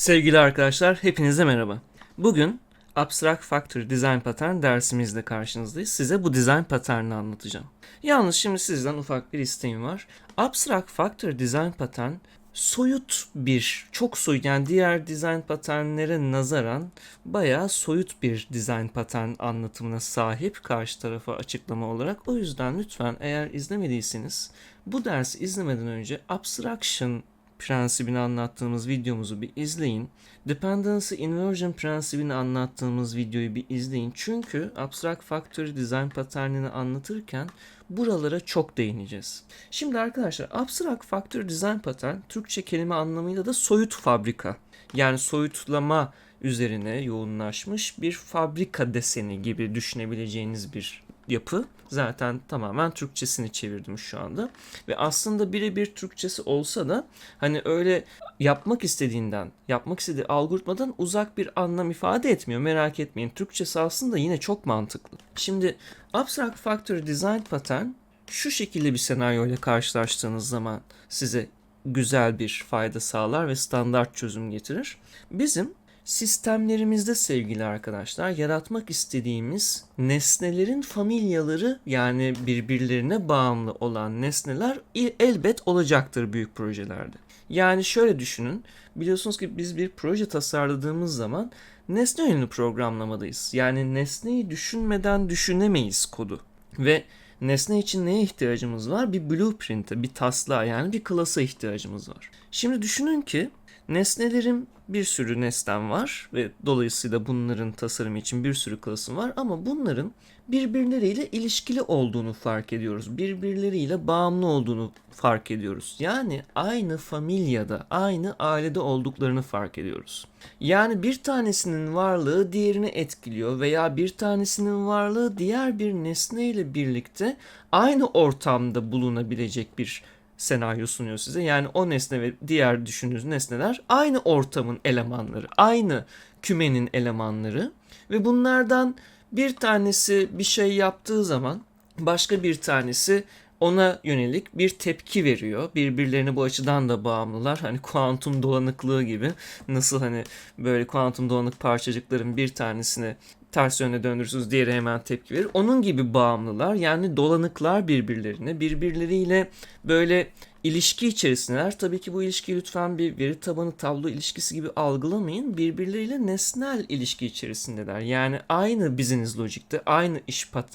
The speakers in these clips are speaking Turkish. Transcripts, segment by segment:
Sevgili arkadaşlar, hepinize merhaba. Bugün Abstract Factory Design Pattern dersimizle karşınızdayız. Size bu design pattern'ını anlatacağım. Yalnız şimdi sizden ufak bir isteğim var. Abstract Factory Design Pattern soyut bir, çok soyut yani diğer design patternlere nazaran bayağı soyut bir design pattern anlatımına sahip karşı tarafa açıklama olarak. O yüzden lütfen eğer izlemediyseniz bu dersi izlemeden önce abstraction prensibini anlattığımız videomuzu bir izleyin. Dependency inversion prensibini anlattığımız videoyu bir izleyin. Çünkü Abstract Factory Design Pattern'ini anlatırken buralara çok değineceğiz. Şimdi arkadaşlar Abstract Factory Design Pattern Türkçe kelime anlamıyla da soyut fabrika. Yani soyutlama üzerine yoğunlaşmış bir fabrika deseni gibi düşünebileceğiniz bir yapı. Zaten tamamen Türkçesini çevirdim şu anda. Ve aslında birebir Türkçesi olsa da hani öyle yapmak istediğinden, yapmak istediği algoritmadan uzak bir anlam ifade etmiyor. Merak etmeyin. Türkçesi aslında yine çok mantıklı. Şimdi Abstract Factory Design Pattern şu şekilde bir senaryo ile karşılaştığınız zaman size güzel bir fayda sağlar ve standart çözüm getirir. Bizim sistemlerimizde sevgili arkadaşlar yaratmak istediğimiz nesnelerin familyaları yani birbirlerine bağımlı olan nesneler elbet olacaktır büyük projelerde. Yani şöyle düşünün biliyorsunuz ki biz bir proje tasarladığımız zaman nesne yönlü programlamadayız. Yani nesneyi düşünmeden düşünemeyiz kodu. Ve nesne için neye ihtiyacımız var? Bir blueprint'e, bir taslağa yani bir klasa ihtiyacımız var. Şimdi düşünün ki nesnelerin bir sürü nesnem var ve dolayısıyla bunların tasarımı için bir sürü klasım var ama bunların birbirleriyle ilişkili olduğunu fark ediyoruz. Birbirleriyle bağımlı olduğunu fark ediyoruz. Yani aynı familyada, aynı ailede olduklarını fark ediyoruz. Yani bir tanesinin varlığı diğerini etkiliyor veya bir tanesinin varlığı diğer bir nesneyle birlikte aynı ortamda bulunabilecek bir senaryo sunuyor size. Yani o nesne ve diğer düşündüğünüz nesneler aynı ortamın elemanları, aynı kümenin elemanları ve bunlardan bir tanesi bir şey yaptığı zaman başka bir tanesi ona yönelik bir tepki veriyor. Birbirlerine bu açıdan da bağımlılar. Hani kuantum dolanıklığı gibi. Nasıl hani böyle kuantum dolanık parçacıkların bir tanesine ters yöne döndürürsünüz diğeri hemen tepki verir. Onun gibi bağımlılar yani dolanıklar birbirlerine birbirleriyle böyle ilişki içerisindeler. Tabii ki bu ilişkiyi lütfen bir veri tabanı tablo ilişkisi gibi algılamayın. Birbirleriyle nesnel ilişki içerisindeler. Yani aynı business logikte, aynı iş pat,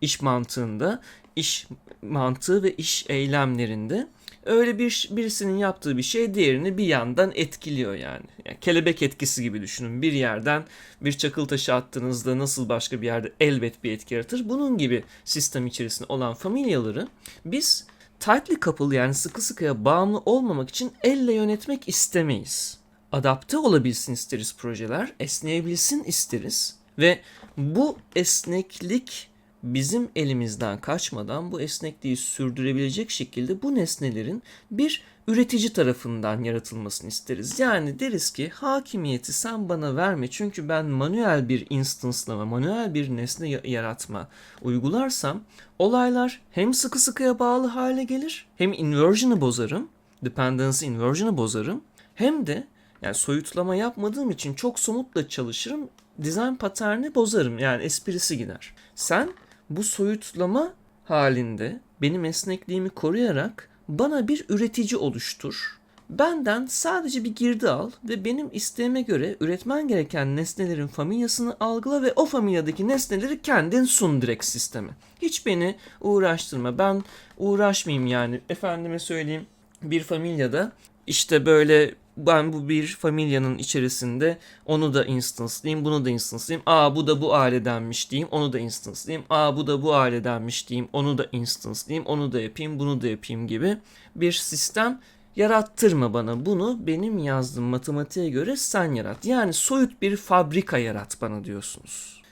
iş mantığında, iş mantığı ve iş eylemlerinde öyle bir birisinin yaptığı bir şey diğerini bir yandan etkiliyor yani. yani. Kelebek etkisi gibi düşünün. Bir yerden bir çakıl taşı attığınızda nasıl başka bir yerde elbet bir etki yaratır. Bunun gibi sistem içerisinde olan familyaları biz tightly couple yani sıkı sıkıya bağımlı olmamak için elle yönetmek istemeyiz. Adapte olabilsin isteriz projeler, esneyebilsin isteriz ve bu esneklik bizim elimizden kaçmadan bu esnekliği sürdürebilecek şekilde bu nesnelerin bir üretici tarafından yaratılmasını isteriz. Yani deriz ki hakimiyeti sen bana verme çünkü ben manuel bir instancelama, manuel bir nesne yaratma uygularsam olaylar hem sıkı sıkıya bağlı hale gelir hem inversion'ı bozarım, dependency inversion'ı bozarım hem de yani soyutlama yapmadığım için çok somutla çalışırım, design paterni bozarım yani esprisi gider. Sen bu soyutlama halinde benim esnekliğimi koruyarak bana bir üretici oluştur. Benden sadece bir girdi al ve benim isteğime göre üretmen gereken nesnelerin familyasını algıla ve o familyadaki nesneleri kendin sun direkt sisteme. Hiç beni uğraştırma. Ben uğraşmayayım yani. Efendime söyleyeyim bir familyada işte böyle ben bu bir familyanın içerisinde onu da instance'layayım, bunu da instance'layayım. Aa bu da bu ailedenmiş diyeyim, onu da instance'layayım. Aa bu da bu ailedenmiş diyeyim, onu da instance'layayım, onu da yapayım, bunu da yapayım gibi bir sistem yarattırma bana. Bunu benim yazdığım matematiğe göre sen yarat. Yani soyut bir fabrika yarat bana diyorsunuz.